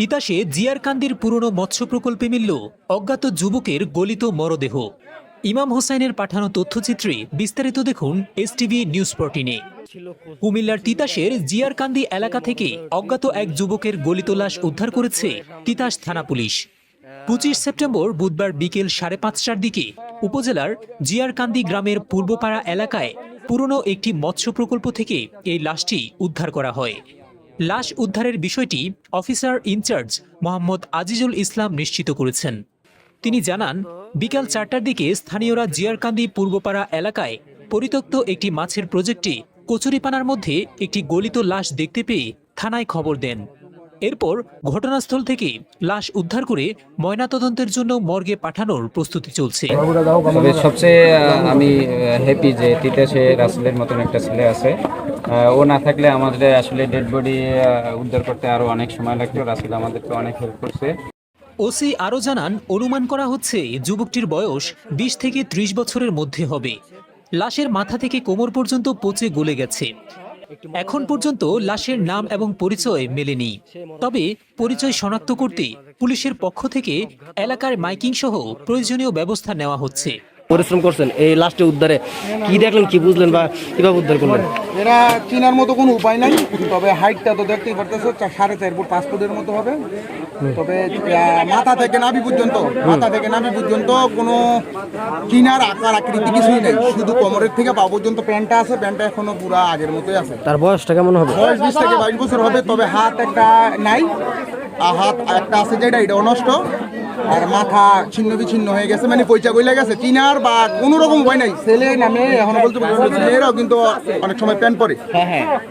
তিতাসে জিয়ারকান্দির পুরনো মৎস্য প্রকল্পে মিলল অজ্ঞাত যুবকের গলিত মরদেহ। ইমাম হোসাইনের পাঠানো তথ্যচিত্রে বিস্তারিত দেখুন এসটিভি নিউজ প্রোটিনে কুমিল্লার তিতাসের জিয়ারকান্দি এলাকা থেকে অজ্ঞাত এক যুবকের গলিত লাশ উদ্ধার করেছে তিতাস থানা পুলিশ। পঁচিশ সেপ্টেম্বর বুধবার বিকেল সাড়ে পাঁচটার দিকে উপজেলার জিয়ারকান্দি গ্রামের পূর্বপাড়া এলাকায় পুরনো একটি মৎস্য প্রকল্প থেকে এই লাশটি উদ্ধার করা হয়। লাশ উদ্ধারের বিষয়টি officer in charge Mohammad Azizul Islam নিশ্চিত করেছেন। তিনি জানান, বিকাল চারটার দিকে স্থানীয়রা জিয়ারকান্দি পূর্বপাড়া এলাকায় পরিত্যক্ত একটি মাছের প্রজেক্টে কচুরিপানার মধ্যে একটি গলিত লাশ দেখতে পেয়ে থানায় খবর দেন। এরপর ঘটনাস্থল থেকে লাশ উদ্ধার করে ময়নাতদন্তের জন্য মর্গে পাঠানোর প্রস্তুতি চলছে। সবচেয়ে আমি হ্যাপি যে তিতাসে রাসেলের মতন একটা ছেলে আছে। ও না থাকলে আমাদের আসলে ডেড বডি উদ্ধার করতে আরও অনেক সময় লাগতো। রাসেল আমাদেরকে অনেক হেল্প করছে। ওসি আরও জানান অনুমান করা হচ্ছে যুবকটির বয়স বিশ থেকে ত্রিশ বছরের মধ্যে হবে। লাশের মাথা থেকে কোমর পর্যন্ত পচে গলে গেছে। এখন পর্যন্ত লাশের নাম এবং পরিচয় মেলেনি। তবে পরিচয় শনাক্ত করতে পুলিশের পক্ষ থেকে এলাকার মাইকিং সহ প্রয়োজনীয় ব্যবস্থা নেওয়া হচ্ছে। পরিশ্রম করছেন এই লাস্টে উদ্ধারে কি দেখলেন কি বুঝলেন বা কীভাবে উদ্ধার করলেন? এরা চিনার মতো কোনো উপায় নাই তবে হাইটটা তো দেখতেই পারতেছো সাড়ে চার ফুট পাঁচ ফুটের মতো হবে। তবে মাথা থেকে নাভি পর্যন্ত মাথা থেকে নাভি পর্যন্ত কোনো কিনার আকার আকৃতি কিছুই নেই। শুধু কোমরের থেকে পা পর্যন্ত প্যান্টটা আছে প্যান্টটা এখনও পুরো আগের মতোই আছে। তার বয়সটা কেমন হবে? বয়স বিশ থেকে বাইশ বছর হবে তবে হাত একটা নাই আর হাত একটা আছে যেটা এটা নষ্ট। আর মাথা ছিন্ন বিচ্ছিন্ন হয়ে গেছে মানে পয়সা বইলে গেছে। চিনার বা কোনো রকম ভয় নাই। ছেলে নামে এখন বলতে পারব মেয়েরাও কিন্তু অনেক সময় প্যান পরে।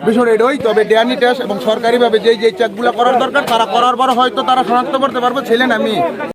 বিষয় ওই তবে ডেয়ানি টেস্ট এবং সরকারিভাবে যে যে চেকগুলো করার দরকার তারা করার পর হয়তো তারা শনাক্ত করতে পারব ছেলে না মেয়ে।